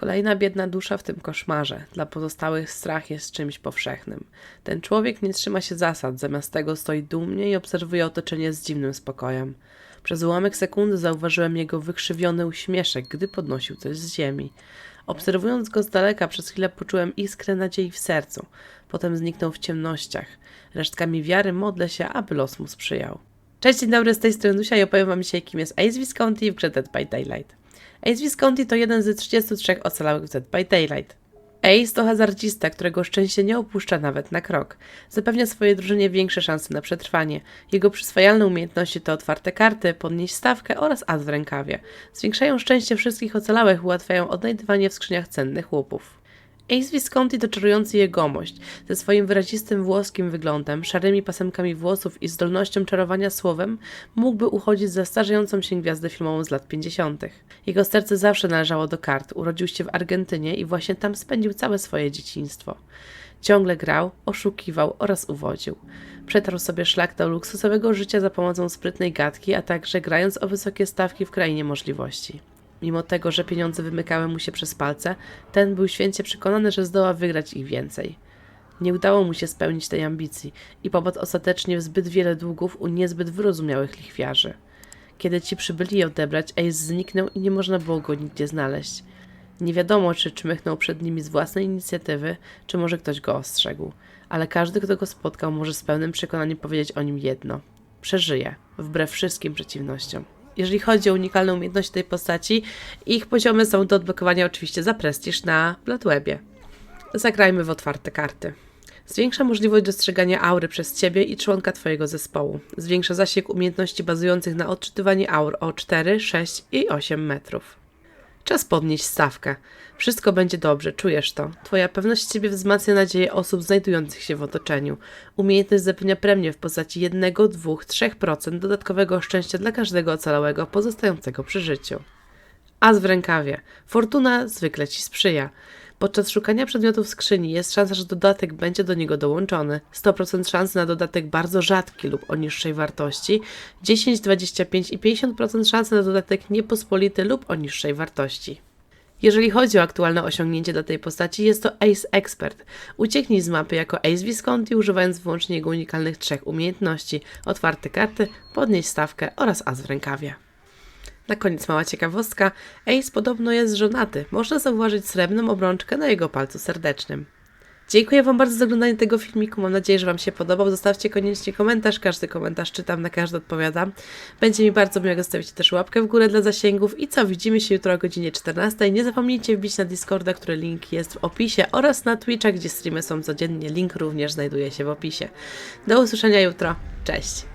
Kolejna biedna dusza w tym koszmarze. Dla pozostałych strach jest czymś powszechnym. Ten człowiek nie trzyma się zasad, zamiast tego stoi dumnie i obserwuje otoczenie z dziwnym spokojem. Przez ułamek sekundy zauważyłem jego wykrzywiony uśmieszek, gdy podnosił coś z ziemi. Obserwując go z daleka, przez chwilę poczułem iskrę nadziei w sercu. Potem zniknął w ciemnościach. Resztkami wiary modlę się, aby los mu sprzyjał. Cześć, dzień dobry, z tej strony Dusia i opowiem wam dzisiaj, kim jest Ace Visconti w grze Dead by Daylight. Ace Visconti to jeden z 33 ocalałych w Dead by Daylight. Ace to hazardzista, którego szczęście nie opuszcza nawet na krok. Zapewnia swojej drużynie większe szanse na przetrwanie. Jego przyswajalne umiejętności to otwarte karty, podnieść stawkę oraz as w rękawie. Zwiększają szczęście wszystkich ocalałych, ułatwiają odnajdywanie w skrzyniach cennych łupów. Ace Visconti to czarujący jegomość. Ze swoim wyrazistym włoskim wyglądem, szarymi pasemkami włosów i zdolnością czarowania słowem mógłby uchodzić za starzejącą się gwiazdę filmową z lat 50. Jego serce zawsze należało do kart. Urodził się w Argentynie i właśnie tam spędził całe swoje dzieciństwo. Ciągle grał, oszukiwał oraz uwodził. Przetarł sobie szlak do luksusowego życia za pomocą sprytnej gadki, a także grając o wysokie stawki w krainie możliwości. Mimo tego, że pieniądze wymykały mu się przez palce, ten był święcie przekonany, że zdoła wygrać ich więcej. Nie udało mu się spełnić tej ambicji i popadł ostatecznie w zbyt wiele długów u niezbyt wyrozumiałych lichwiarzy. Kiedy ci przybyli je odebrać, Ace zniknął i nie można było go nigdzie znaleźć. Nie wiadomo, czy czmychnął przed nimi z własnej inicjatywy, czy może ktoś go ostrzegł, ale każdy, kto go spotkał, może z pełnym przekonaniem powiedzieć o nim jedno. Przeżyje, wbrew wszystkim przeciwnościom. Jeżeli chodzi o unikalne umiejętności tej postaci, ich poziomy są do odblokowania oczywiście za prestiż na Bloodwebie. Zagrajmy w otwarte karty. Zwiększa możliwość dostrzegania aury przez Ciebie i członka Twojego zespołu. Zwiększa zasięg umiejętności bazujących na odczytywaniu aur o 4, 6 i 8 metrów. Czas podnieść stawkę. Wszystko będzie dobrze, czujesz to. Twoja pewność siebie wzmacnia nadzieję osób znajdujących się w otoczeniu. Umiejętność zapewnia premię w postaci 1, 2, 3% dodatkowego szczęścia dla każdego ocalałego pozostającego przy życiu. As w rękawie. Fortuna zwykle ci sprzyja. Podczas szukania przedmiotów w skrzyni jest szansa, że dodatek będzie do niego dołączony. 100% szansy na dodatek bardzo rzadki lub o niższej wartości. 10, 25 i 50% szansy na dodatek niepospolity lub o niższej wartości. Jeżeli chodzi o aktualne osiągnięcie dla tej postaci, jest to Ace Expert. Ucieknij z mapy jako Ace Visconti, używając wyłącznie jego unikalnych trzech umiejętności: otwarte karty, podnieść stawkę oraz as w rękawie. Na koniec mała ciekawostka. Ace podobno jest żonaty. Można zauważyć srebrną obrączkę na jego palcu serdecznym. Dziękuję Wam bardzo za oglądanie tego filmiku. Mam nadzieję, że Wam się podobał. Zostawcie koniecznie komentarz. Każdy komentarz czytam, na każdy odpowiadam. Będzie mi bardzo miło, jak zostawicie też łapkę w górę dla zasięgów. I co, widzimy się jutro o godzinie 14. Nie zapomnijcie wbić na Discorda, który link jest w opisie oraz na Twitcha, gdzie streamy są codziennie. Link również znajduje się w opisie. Do usłyszenia jutro. Cześć!